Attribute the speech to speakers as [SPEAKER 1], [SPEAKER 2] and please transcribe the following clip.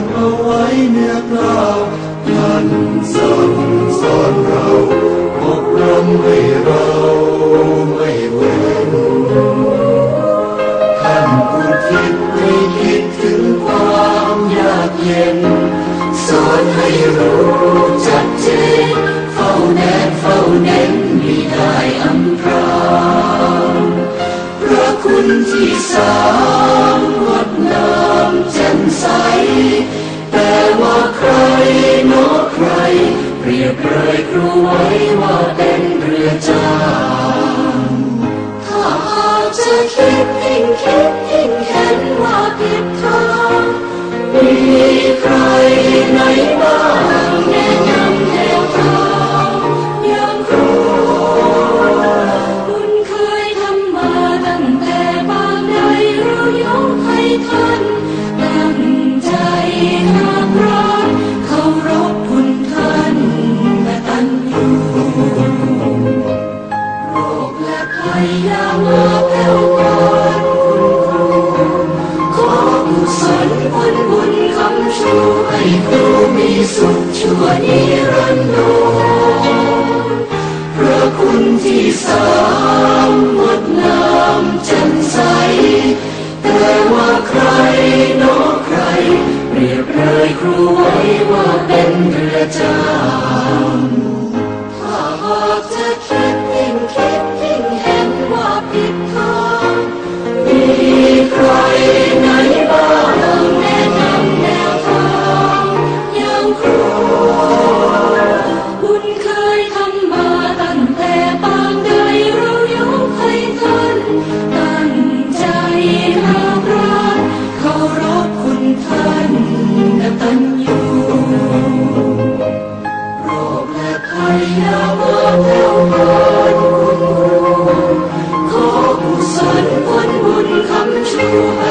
[SPEAKER 1] ดเอาไว้เนื้อกล่าวท่านสั่งสอนเราอบรมให้เราไม่เว้นท่านผู้คิดไม่คิดถึงความยากเย็น สอนให้รู้จักเจนเฝ้าแนบเฝ้าเน้นมีได้อำพรางพระคุณที่สามงดง แจ่มใส แต่ว่าใครเนาะใคร เปรียบเลยครูไว้ว่าเป็นเรือจางถ้าจะคิดยิ่งคิดยิ่งแค่ นิรันดรพระคุณที่สามงดน้ำแจ่มใส แต่ว่าใครนอใคร เปรียบเลยครูไว้ว่าเป็นเรือจ้า